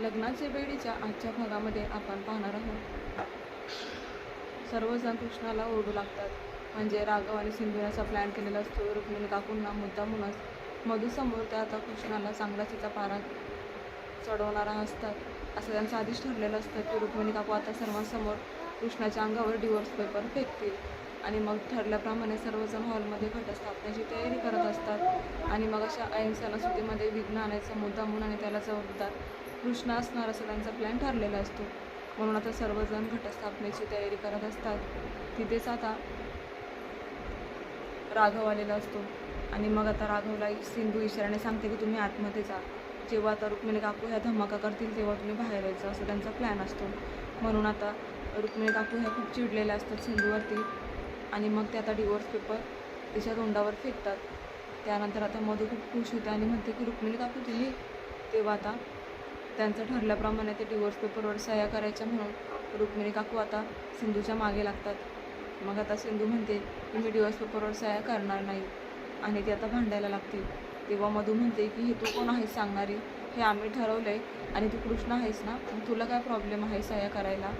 लग्नाचे बेडीच्या आजच्या भागामध्ये आपण पाहणार आहोत. सर्वजण कृष्णाला ओरडू लागतात. म्हणजे राघव आणि सिंधूने असा प्लॅन केलेला असतो. रुक्मिणी काकूंना मुद्दामूनच मधुसमोर त्या आता कृष्णाला चांगला तिचा पारा चढवणारा असतात. असं त्यांचं आधीच ठरलेलं असतं की रुक्मिणी काकू आता सर्वांसमोर कृष्णाच्या अंगावर डिवोर्स पेपर फेकतील. आणि मग ठरल्याप्रमाणे सर्वजण हॉलमध्ये घटस्थापनेची तयारी करत असतात. आणि मग अशा अहिंसा सणासुदीमध्ये विघ्न आणायचा मुद्दा म्हणून आणि त्याला जबाबदार कृष्ण असणार असं त्यांचा प्लॅन ठरलेला असतो. म्हणून आता सर्वजण घटस्थापनेची तयारी करत असतात. तिथेच आता राघव आलेला असतो. आणि मग आता राघवला सिंधू इशाऱ्याने सांगते की तुम्ही आतमध्ये जा. जेव्हा आता रुक्मिणी काकू ह्या धमाका करतील तेव्हा तुम्ही बाहेर यायचं असं त्यांचा प्लॅन असतो. म्हणून आता रुक्मिणी काकू ह्या खूप चिडलेल्या असतात सिंधूवरती. आणि मग ते आता डिवोर्स पेपर तिच्या तोंडावर फेकतात. त्यानंतर आता मधू खूप खुश होते आणि म्हणते की रुक्मिणी काकू तुम्ही? तेव्हा आता त्यांचं ठरल्याप्रमाणे ते डिवोर्स पेपरवर सह्या करायच्या म्हणून रुक्मिणी काकू आता सिंधूच्या मागे लागतात. मग आता सिंधू म्हणते की मी डिवोर्स पेपरवर सह्या करणार नाही आणि ती आता भांडायला लागते. तेव्हा मधू म्हणते की हे तू कोण आहेस सांगणारी? हे आम्ही ठरवलं आहे आणि तू कृष्ण आहेस ना? तुला काय प्रॉब्लेम आहे सह्या करायला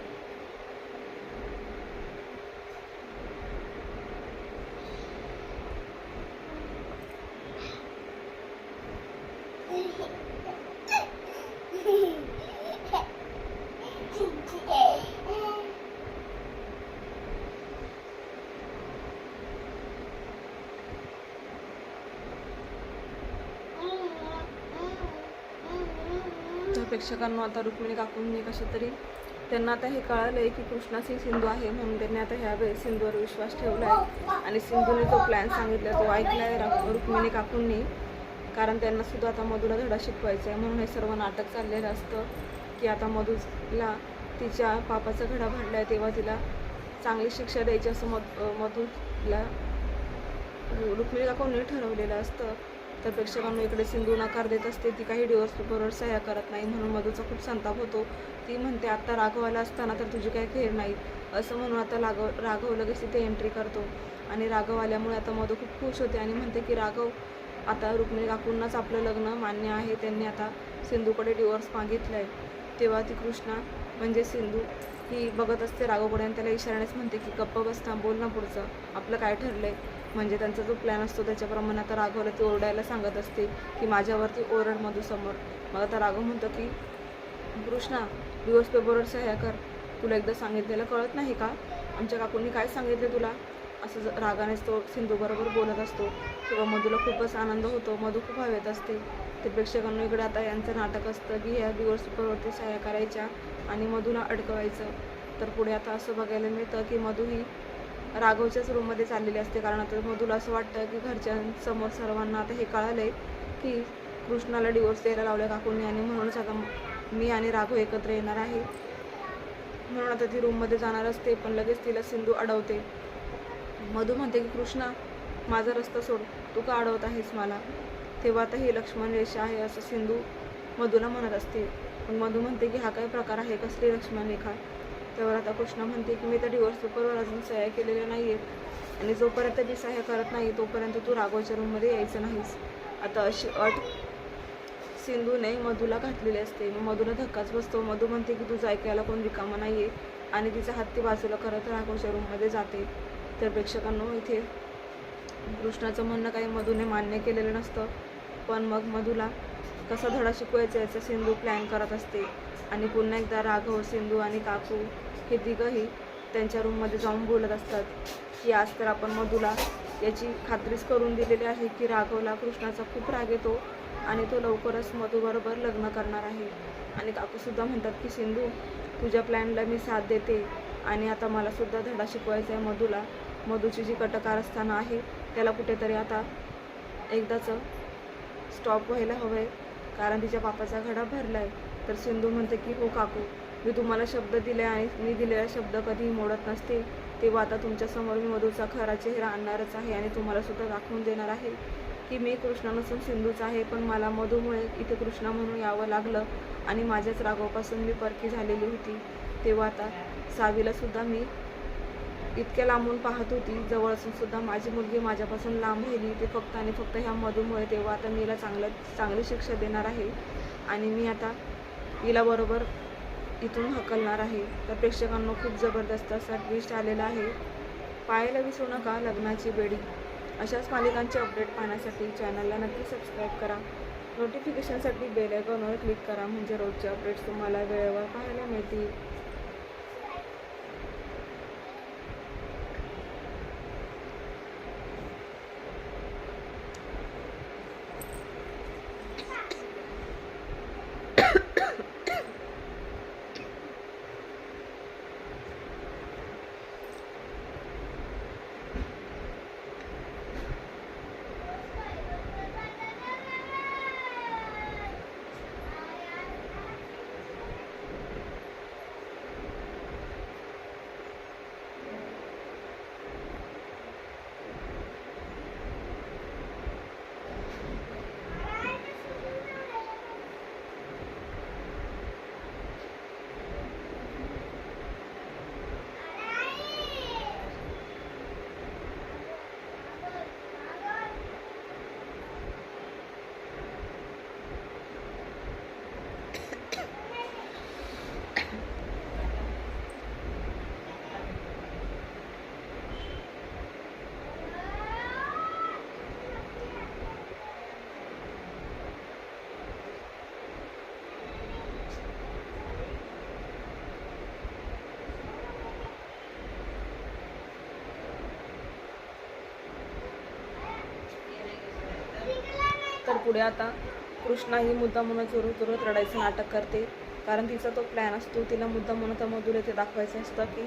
तर प्रेक्षकांना आता रुक्मिणी काकूंनी कसं तरी त्यांना आता हे कळालं आहे की कृष्णाची सिंधू आहे म्हणून त्यांनी आता ह्या वेळेस सिंधूवर विश्वास ठेवला आहे आणि सिंधूने जो प्लॅन सांगितला तो ऐकला आहे रुक्मिणी काकूंनी. कारण त्यांना सुद्धा आता मधूला धडा शिकवायचा आहे म्हणून हे सर्व नाटक चाललेलं असतं की आता मधूला तिच्या पापाचा घडा भरला आहे तेव्हा तिला चांगली शिक्षा द्यायची असं मध मधूला रुक्मिणी काकूंनी ठरवलेलं असतं. तर प्रेक्षकांना इकडे सिंधू नकार देत असते. ती काही डिवोर्स पेपरवर सह्या करत नाही म्हणून मधूचा खूप संताप होतो. ती म्हणते आत्ता राघवाला असताना तर तुझी काही खेळ नाही. असं म्हणून आता राघव राघव लगेच तिथे एंट्री करतो. आणि राघव आल्यामुळे आता मधू खूप खुश होते आणि म्हणते की राघव आता रुक्मिणी काकूंनाच आपलं लग्न मान्य आहे. त्यांनी आता सिंधूकडे डिवोर्स मागितला आहे तेव्हा ती कृष्णा म्हणजे सिंधू ही बघत असते राघवकडे आणि त्याला इशाऱ्यानेच म्हणते की गप्प बसता बोल ना पुढचं. आपलं काय ठरलं आहे म्हणजे त्यांचा जो प्लॅन असतो त्याच्याप्रमाणे आता राघवला ती ओरडायला सांगत असते की माझ्यावरती ओरड मधूसमोर मग आता राघव म्हणतो की कृष्णा दिवस पेपरवर सह्या कर. तुला एकदा सांगितलेलं कळत नाही का? आमच्या काकूंनी काय सांगितलं तुला? असं रागानेच तो सिंधूबरोबर बोलत असतो. किंवा मधूला खूपच आनंद होतो. मधू खूप हवेत असते. ते प्रेक्षकांना इकडे आता यांचं नाटक असतं की ह्या दिवस पेपरवरती सह्या करायच्या आणि मधूला अडकवायचं. तर पुढे आता असं बघायला मिळतं की मधू ही राघवच्याच रूममध्ये चाललेली असते. कारण आता मधूला असं वाटतं की घरच्यांसमोर सर्वांना आता हे कळालं आहे की कृष्णाला डिवोर्स द्यायला लावल्या काकूंनी आणि म्हणूनच आता मी आणि राघव एकत्र येणार आहे. म्हणून आता ती रूममध्ये जाणार असते पण लगेच तिला सिंधू अडवते. मधू म्हणते की कृष्णा माझा रस्ता सोड. तू का अडवत आहेस मला? तेव्हा आता ही लक्ष्मण रेषा आहे असं सिंधू मधूला म्हणत असते. पण मधू म्हणते की हा काय प्रकार आहे कसली लक्ष्मण रेखा? तेव्हा आता कृष्णा म्हणते की मी त्या डिवोर्स पेपरवर अजून सह्या केलेल्या नाही आहेत आणि जोपर्यंत मी सह्या करत नाही तोपर्यंत तू राघवच्या रूममध्ये यायचं नाहीस. आता अशी अट सिंधूने मधूला घातलेली असते. मग मधूला धक्काच बसतो. मधू म्हणते की तुझं ऐकायला कोण रिकामा नाही आहे आणि तिचा हात ती बाजूला करत राघवच्या रूममध्ये जाते. तर प्रेक्षकांनो इथे कृष्णाचं म्हणणं काही मधूने मान्य केलेलं नसतं. पण मग मधूला कसा धडा शिकवायचा याचा सिंधू प्लॅन करत असते. आणि पुन्हा एकदा राघव सिंधू आणि काकू हे तिघंही त्यांच्या रूममध्ये जाऊन बोलत असतात की आज तर आपण मधूला याची खात्रीच करून दिलेली आहे की राघवला कृष्णाचा खूप राग येतो आणि तो लवकरच मधूबरोबर लग्न करणार आहे. आणि काकूसुद्धा म्हणतात की सिंधू तुझ्या प्लॅनला मी साथ देते आणि आता मलासुद्धा धडा शिकवायचा आहे मधूला. मधूची जी कटकारस्थानं आहे त्याला कुठेतरी आता एकदाचं स्टॉप व्हायला हवं आहे कारण तिच्या बापाचा घडा भरला आहे तर सिंधू म्हणते की हो काकू मी तुम्हाला शब्द दिले आणि मी दिलेला शब्द कधीही मोडत नसते. तेव्हा आता तुमच्यासमोर मी मधूचा खरा चेहरा आणणारच आहे आणि तुम्हाला सुद्धा दाखवून देणार आहे की मी कृष्णा नसून सिंधूच आहे. पण मला मधूमुळे इथे कृष्णा म्हणून यावं लागलं आणि माझ्याच रागापासून मी परकी झालेली होती. तेव्हा आता सावीला सुद्धा मी इतक्या लांबून पाहत होती. जवळ असून सुद्धा माझी मुलगी माझ्यापासून लांब राहिली. ते फक्त आणि फक्त ह्या मधूमुळे तेव्हा आता मीला चांगलं चांगली शिक्षा देणार आहे. आणि मी आता तिला बरोबर इथून हकलणार आहे. तर प्रेक्षकांना खूप जबरदस्त असा ट्विस्ट आलेला आहे. पाहायला विसरू नका लग्नाची बेडी. अशाच मालिकांचे अपडेट पाहण्यासाठी चॅनलला नक्की सबस्क्राईब करा. नोटिफिकेशनसाठी बेल आयकॉनवर क्लिक करा. म्हणजे रोजचे अपडेट्स तुम्हाला वेळेवर पाहायला मिळतील. पुढे आता कृष्णा ही मुद्दा म्हणून चोरत चोरत रडायचं नाटक करते. कारण तिचा तो प्लॅन असतो तिला मुद्दा म्हणून तर मधुला येथे दाखवायचं असतं की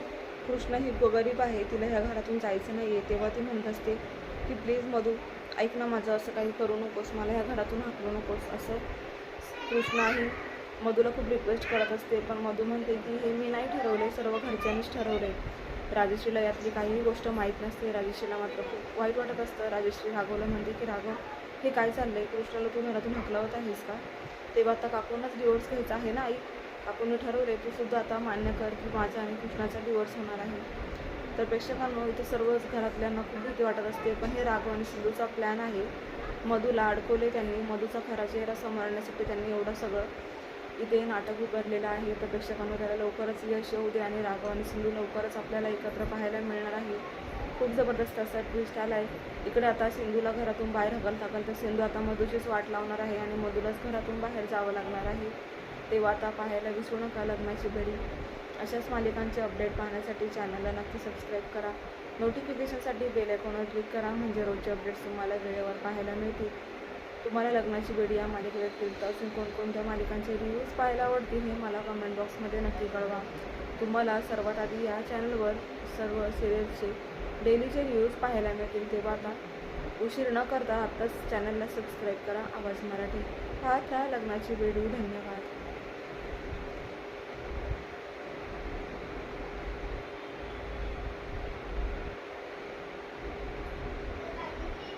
कृष्ण ही गरीब आहे तिला ह्या घरातून जायचं नाही आहे तेव्हा ती म्हणत असते की प्लीज मधू ऐक ना माझं असं काही करू नकोस मला ह्या घरातून हाकलू नकोस. असं कृष्णा ही मधूला खूप रिक्वेस्ट करत असते. पण मधू म्हणते की हे मी नाही ठरवले सर्व घरच्यांनीच ठरवले राजेश्रीला यातली काहीही गोष्ट माहीत नसते. राजेश्रीला मात्र खूप वाईट वाटत असतं. राजेश्री राघवला म्हणते की राघव हे काय चाललं आहे कृष्णाला तू घरातून हकलवत आहेस का? तेव्हा आता काकूनच डिवोर्स घ्यायचा आहे ना आई? काकूने ठरवले तू सुद्धा आता मान्य कर की माझा आणि कृष्णाचा डिवोर्स होणार आहे. तर प्रेक्षकांनो इथे सर्वच घरातल्यांना खूप भीती वाटत असते पण हे राघव आणि सिंधूचा प्लॅन आहे. मधूला अडकवले त्यांनी मधूचा खरा चेहरा समजण्यासाठी त्यांनी एवढं सगळं इथे नाटक उभारलेलं आहे. तर प्रेक्षकांना त्याला लवकरच यश येऊ दे आणि राघव आणि सिंधू लवकरच आपल्याला एकत्र पाहायला मिळणार आहे. खूप जबरदस्त असा ट्विस्ट आला आहे इकडे आता सिंधूला घरातून बाहेर हकल टाकल तर सिंधू आता मधूचीच वाट लावणार आहे आणि मधूलाच घरातून बाहेर जावं लागणार आहे. तेव्हा आता पाहायला विसरू नका लग्नाची घडी. अशाच मालिकांचे अपडेट पाहण्यासाठी चॅनलला नक्की सबस्क्राईब करा. नोटिफिकेशनसाठी बेल आयकॉनवर क्लिक करा म्हणजे रोजचे अपडेट्स तुम्हाला वेळेवर पाहायला मिळतील. तुम्हाला लग्नाची बेडी या मालिकेव्यतिरिक्त असून कोणकोणत्या मालिकांचे रिव्ह्यूज पाहायला आवडतील हे मला कमेंट बॉक्समध्ये नक्की कळवा. तुम्हाला सर्वात आधी या चॅनलवर सर्व सिरियलचे डेलीचे न्यूज पाहायला मिळतील तेव्हा आता उशीर न करता आत्ताच चॅनलला सबस्क्राईब करा. आवाज मराठी. हा त्या लग्नाची बेडी धन्यवाद.